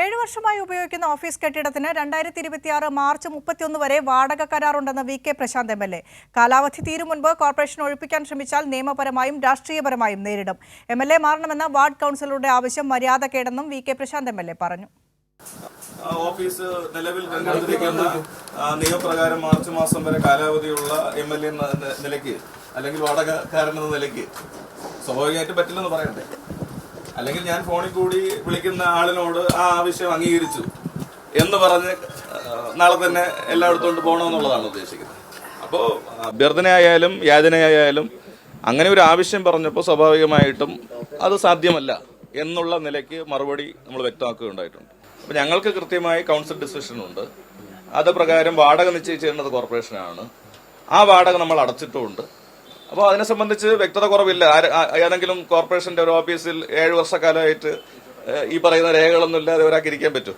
ഏഴു വർഷമായി ഉപയോഗിക്കുന്ന ഓഫീസ് കെട്ടിടത്തിന് രണ്ടായിരത്തി ഇരുപത്തിയാറ് മാർച്ച് മുപ്പത്തിയൊന്ന് വരെ വാടക കരാറുണ്ടെന്ന് V K Prashanth M L A. കാലാവധി തീരും മുൻപ് കോർപ്പറേഷൻ ഒഴിപ്പിക്കാൻ ശ്രമിച്ചാൽ നിയമപരമായും രാഷ്ട്രീയപരമായും നേരിടും. എം എൽ എ മാറണമെന്ന വാർഡ് കൗൺസിലറുടെ ആവശ്യം മര്യാദക്കേടെന്നും V K Prashanth M L A പറഞ്ഞു. ഓഫീസ് നിലവിൽ രംഗത്തിരിക്കുന്ന നിയമപ്രകാരം മാർച്ച് മാസം വരെ കാലാവധിയുള്ള എം എൽ എ നിലയ്ക്ക് അല്ലെങ്കിൽ വാടകക്കാരൻ എന്ന നിലയ്ക്ക് സ്വാഭാവികമായിട്ട് പറ്റില്ലെന്ന് പറയണ്ടേ? അല്ലെങ്കിൽ ഞാൻ ഫോണിൽ കൂടി വിളിക്കുന്ന ആളിനോട് ആ ആവശ്യം അംഗീകരിച്ചു എന്ന് പറഞ്ഞ് നാളെ തന്നെ എല്ലായിടത്തും കൊണ്ട് പോകണമെന്നുള്ളതാണ് ഉദ്ദേശിക്കുന്നത്. അപ്പോൾ അഭ്യർത്ഥനയായാലും യാചനയായാലും അങ്ങനെ ഒരു ആവശ്യം പറഞ്ഞപ്പോൾ സ്വാഭാവികമായിട്ടും അത് സാധ്യമല്ല എന്നുള്ള നിലയ്ക്ക് മറുപടി നമ്മൾ വ്യക്തമാക്കുകയുണ്ടായിട്ടുണ്ട്. അപ്പോൾ ഞങ്ങൾക്ക് കൃത്യമായി കൗൺസിൽ ഡിസിഷൻ ഉണ്ട്. അത് പ്രകാരം വാടക നിശ്ചയിച്ചിരുന്നത് കോർപ്പറേഷനാണ് ആ വാടക നമ്മൾ അടച്ചിട്ടുമുണ്ട്. അപ്പോൾ അതിനെ സംബന്ധിച്ച് വ്യക്തത കുറവില്ല. ഏതെങ്കിലും കോർപ്പറേഷന്റെ ഒരു ഓഫീസിൽ ഏഴ് വർഷക്കാലമായിട്ട് ഈ പറയുന്ന രേഖകളൊന്നും ഇല്ലാതെ ഒരാൾക്ക് ഇരിക്കാൻ പറ്റും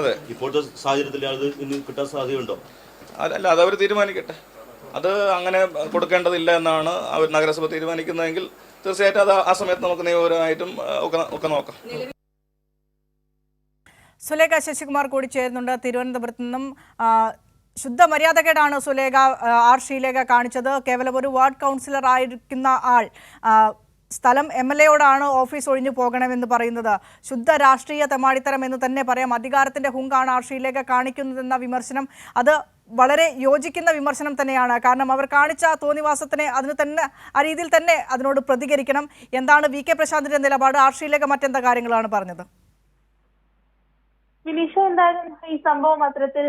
അതെ. ഇപ്പോഴത്തെ സാഹചര്യത്തിൽ ഇന്ന് കിട്ടാൻ സാധ്യതയുണ്ടോ? അല്ല അത് അവർ തീരുമാനിക്കട്ടെ. അത് അങ്ങനെ കൊടുക്കേണ്ടതില്ല എന്നാണ് അവർ നഗരസഭ തീരുമാനിക്കുന്നതെങ്കിൽ തീർച്ചയായിട്ടും അത് ആ സമയത്ത് നമുക്ക് നിയമപരമായിട്ടും ഒക്കെ ഒക്കെ നോക്കാം. സുലേഖ ശശികുമാർ കൂടി ചേരുന്നുണ്ട് തിരുവനന്തപുരത്ത് നിന്നും ശുദ്ധ മര്യാദകേടാണ് സുലേഖ ആർ ശ്രീലേഖ കാണിച്ചത്. കേവലം ഒരു വാർഡ് കൗൺസിലർ ആയിരിക്കുന്ന ആൾ സ്ഥലം എം എൽ എയോടാണ് ഓഫീസ് ഒഴിഞ്ഞു പോകണമെന്ന് പറയുന്നത്. ശുദ്ധ രാഷ്ട്രീയ തെമാടിത്തരം എന്ന് തന്നെ പറയാം. അധികാരത്തിന്റെ ഹുങ്കാണ് ആർ ശ്രീലേഖ കാണിക്കുന്നതെന്ന വിമർശനം. അത് വളരെ യോജിക്കുന്ന വിമർശനം തന്നെയാണ്. കാരണം അവർ കാണിച്ച തോന്നിവാസത്തിനെ അതിന് തന്നെ ആ രീതിയിൽ തന്നെ അതിനോട് പ്രതികരിക്കണം. എന്താണ് വി കെ പ്രശാന്തിന്റെ നിലപാട്? ആർ ശ്രീലേഖ മറ്റെന്താ കാര്യങ്ങളാണ് പറഞ്ഞത്? വിനീഷ എന്തായാലും ഈ സംഭവം അത്തരത്തിൽ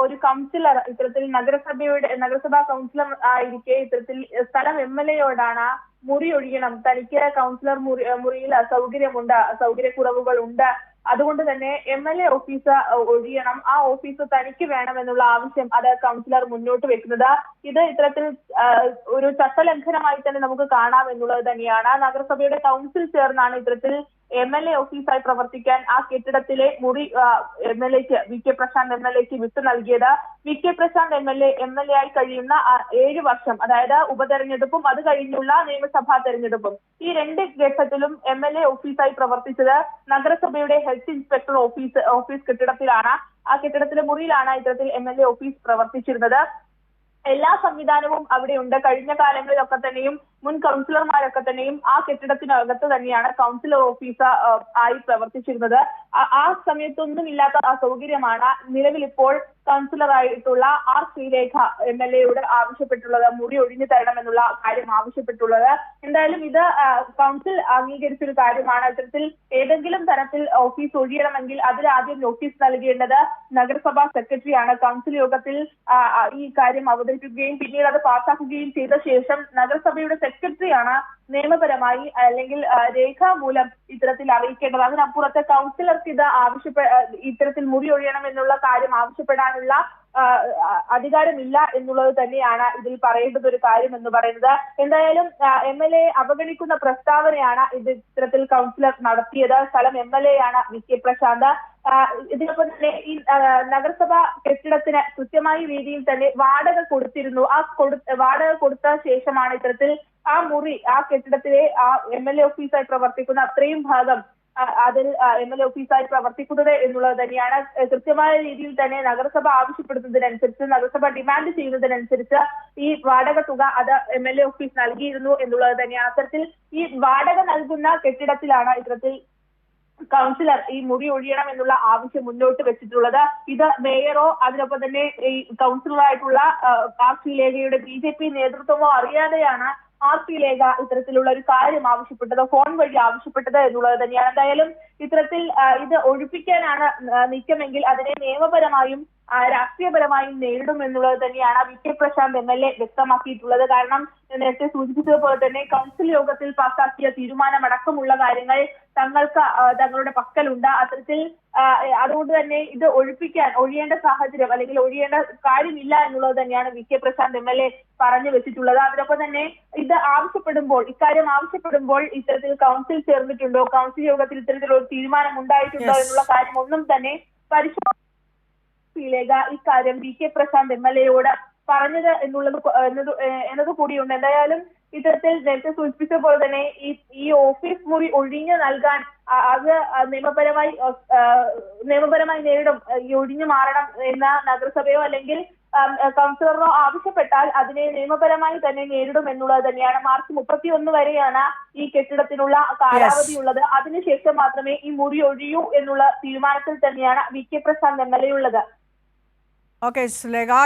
ഒരു കൗൺസിലർ ഇത്തരത്തിൽ നഗരസഭയുടെ നഗരസഭാ കൗൺസിലർ ആയിരിക്കെ ഇത്തരത്തിൽ സ്ഥലം എം എൽ എയോടാണ് മുറി ഒഴിയണം. തനിക്ക് കൗൺസിലർ മുറി മുറിയിൽ അസൗകര്യമുണ്ട് അസൗകര്യക്കുറവുകൾ ഉണ്ട് അതുകൊണ്ട് തന്നെ എം എൽ എ ഓഫീസ് ഒഴിയണം. ആ ഓഫീസ് തനിക്ക് വേണമെന്നുള്ള ആവശ്യം അത് കൗൺസിലർ മുന്നോട്ട് വെക്കുന്നത്. ഇത് ഇത്തരത്തിൽ ഒരു ചട്ടലംഘനമായി തന്നെ നമുക്ക് കാണാം എന്നുള്ളത് തന്നെയാണ്. നഗരസഭയുടെ കൗൺസിൽ ചേർന്നാണ് ഇത്തരത്തിൽ എം എൽ എ ഓഫീസായി പ്രവർത്തിക്കാൻ ആ കെട്ടിടത്തിലെ മുറി എം എൽ എക്ക് V K Prashanth M L എക്ക് വിട്ടു നൽകിയത്. V K Prashanth M L A M L A ആയി കഴിയുന്ന ഏഴ് വർഷം അതായത് ഉപതെരഞ്ഞെടുപ്പും അത് കഴിഞ്ഞുള്ള നിയമസഭാ തെരഞ്ഞെടുപ്പും. ഈ രണ്ട് ഘട്ടത്തിലും എം എൽ എ ഓഫീസായി പ്രവർത്തിച്ചത് നഗരസഭയുടെ ഹെൽത്ത് ഇൻസ്പെക്ടർ ഓഫീസ് ഓഫീസ് കെട്ടിടത്തിലാണ്. ആ കെട്ടിടത്തിലെ മുറിയിലാണ് ഇത്തരത്തിൽ എം എൽ എ ഓഫീസ് പ്രവർത്തിച്ചിരുന്നത്. എല്ലാ സംവിധാനവും അവിടെയുണ്ട്. കഴിഞ്ഞ കാലങ്ങളിലൊക്കെ തന്നെയും മുൻ കൗൺസിലർമാരൊക്കെ തന്നെയും ആ കെട്ടിടത്തിനകത്ത് തന്നെയാണ് കൗൺസിലർ ഓഫീസ് ആയി പ്രവർത്തിച്ചിരുന്നത്. ആ- സമയത്തൊന്നും ഇല്ലാത്ത ആ സൗകര്യമാണ് നിലവിൽ ഇപ്പോൾ കൗൺസിലറായിട്ടുള്ള ആർ ശ്രീരേഖ എം എൽ എയോട് ആവശ്യപ്പെട്ടുള്ളത് മുറി ഒഴിഞ്ഞു തരണമെന്നുള്ള കാര്യം ആവശ്യപ്പെട്ടുള്ളത്. എന്തായാലും ഇത് കൗൺസിൽ അംഗീകരിച്ചൊരു കാര്യമാണ്. ഇത്തരത്തിൽ ഏതെങ്കിലും തരത്തിൽ ഓഫീസ് ഒഴിയണമെങ്കിൽ അതിൽ ആദ്യം നോട്ടീസ് നൽകേണ്ടത് നഗരസഭാ സെക്രട്ടറിയാണ് കൗൺസിൽ യോഗത്തിൽ ഈ കാര്യം അവതരിപ്പിക്കുകയും പിന്നീട് അത് പാസ്സാക്കുകയും ചെയ്ത ശേഷം നഗരസഭയുടെ സെക്രട്ടറിയാണ് നിയമപരമായി അല്ലെങ്കിൽ രേഖാമൂലം ഇത്തരത്തിൽ അറിയിക്കേണ്ടത്. അതിനപ്പുറത്ത് കൗൺസിലർക്ക് ഇത് ആവശ്യപ്പെ ഇത്തരത്തിൽ മുറി ഒഴിയണം എന്നുള്ള കാര്യം ആവശ്യപ്പെടാനുള്ള അധികാരമില്ല എന്നുള്ളത് തന്നെയാണ് ഇതിൽ പറയേണ്ടത് ഒരു കാര്യം എന്ന് പറയുന്നത്. എന്തായാലും എം എൽ എ അവഗണിക്കുന്ന പ്രസ്താവനയാണ് ഇത് ഇത്തരത്തിൽ കൗൺസിലർ നടത്തിയത്. സ്ഥലം എം എൽ എ ആണ് വി കെ പ്രശാന്ത്. ഇതിനൊപ്പം തന്നെ ഈ നഗരസഭാ കെട്ടിടത്തിന് കൃത്യമായ രീതിയിൽ തന്നെ വാടക കൊടുത്തിരുന്നു. ആ കൊടു വാടക കൊടുത്ത ശേഷമാണ് ഇത്തരത്തിൽ ആ മുറി ആ കെട്ടിടത്തിലെ ആ എം എൽ എ ഓഫീസായി പ്രവർത്തിക്കുന്ന അത്രയും ഭാഗം അതിൽ എം എൽ എ ഓഫീസായി പ്രവർത്തിക്കുന്നത് എന്നുള്ളത് തന്നെയാണ്. കൃത്യമായ രീതിയിൽ തന്നെ നഗരസഭ ആവശ്യപ്പെടുന്നതിനനുസരിച്ച് നഗരസഭ ഡിമാൻഡ് ചെയ്യുന്നതിനനുസരിച്ച് ഈ വാടക തുക അത് എം എൽ എ ഓഫീസ് നൽകിയിരുന്നു എന്നുള്ളത് തന്നെയാണ്. അത്തരത്തിൽ ഈ വാടക നൽകുന്ന കെട്ടിടത്തിലാണ് ഇത്തരത്തിൽ കൗൺസിലർ ഈ മുറി ഒഴിയണം എന്നുള്ള ആവശ്യം മുന്നോട്ട് വെച്ചിട്ടുള്ളത്. ഇത് മേയറോ അതിനൊപ്പം തന്നെ ഈ കൗൺസിലറായിട്ടുള്ള ആർ പി ലേഖയുടെ ബി ജെ പി നേതൃത്വമോ അറിയാതെയാണ് ആർ പി ലേഖ ഇത്തരത്തിലുള്ള ഒരു കാര്യം ആവശ്യപ്പെട്ടത് ഫോൺ വഴി ആവശ്യപ്പെട്ടത് എന്നുള്ളത് തന്നെയാണ്. എന്തായാലും ഇത്തരത്തിൽ ഇത് ഒഴിപ്പിക്കാനാണ് നീക്കമെങ്കിൽ അതിനെ നിയമപരമായും രാഷ്ട്രീയപരമായും നേരിടും എന്നുള്ളത് തന്നെയാണ് V K Prashanth M L A വ്യക്തമാക്കിയിട്ടുള്ളത്. കാരണം നേരത്തെ സൂചിപ്പിച്ചതുപോലെ തന്നെ കൗൺസിൽ യോഗത്തിൽ പാസാക്കിയ തീരുമാനമടക്കമുള്ള കാര്യങ്ങൾ തങ്ങൾക്ക് തങ്ങളുടെ പക്കലുണ്ട്. അത്തരത്തിൽ അതുകൊണ്ട് തന്നെ ഇത് ഒഴിപ്പിക്കാൻ ഒഴിയേണ്ട സാഹചര്യം അല്ലെങ്കിൽ ഒഴിയേണ്ട കാര്യമില്ല എന്നുള്ളത് തന്നെയാണ് V K Prashanth M L A പറഞ്ഞു വെച്ചിട്ടുള്ളത്. അതിനൊപ്പം തന്നെ ഇത് ആവശ്യപ്പെടുമ്പോൾ ഇക്കാര്യം ആവശ്യപ്പെടുമ്പോൾ ഇത്തരത്തിൽ കൗൺസിൽ ചേർന്നിട്ടുണ്ടോ? കൗൺസിൽ യോഗത്തിൽ ഇത്തരത്തിലുള്ള തീരുമാനം ഉണ്ടായിട്ടുണ്ടോ എന്നുള്ള കാര്യം ഒന്നും തന്നെ പരിശോധന ലേഖ ഇക്കാര്യം V K Prashanth M L എയോട് പറഞ്ഞത് എന്നുള്ളത് എന്നത് എന്നത് കൂടിയുണ്ട്. എന്തായാലും ഇത്തരത്തിൽ നേരത്തെ സൂചിപ്പിച്ച പോലെ തന്നെ ഈ ഈ ഓഫീസ് മുറി ഒഴിഞ്ഞു നൽകാൻ അത് നിയമപരമായി നിയമപരമായി നേരിടും. ഈ ഒഴിഞ്ഞു മാറണം എന്ന നഗരസഭയോ അല്ലെങ്കിൽ കൗൺസിലറോ ആവശ്യപ്പെട്ടാൽ അതിനെ നിയമപരമായി തന്നെ നേരിടും എന്നുള്ളത് തന്നെയാണ്. മാർച്ച് മുപ്പത്തി ഒന്ന് വരെയാണ് ഈ കെട്ടിടത്തിനുള്ള കാലാവധി ഉള്ളത്. അതിനുശേഷം മാത്രമേ ഈ മുറി ഒഴിയൂ എന്നുള്ള തീരുമാനത്തിൽ തന്നെയാണ് V K Prashanth M L A ഉള്ളത്. ഓക്കെ സുലേഖ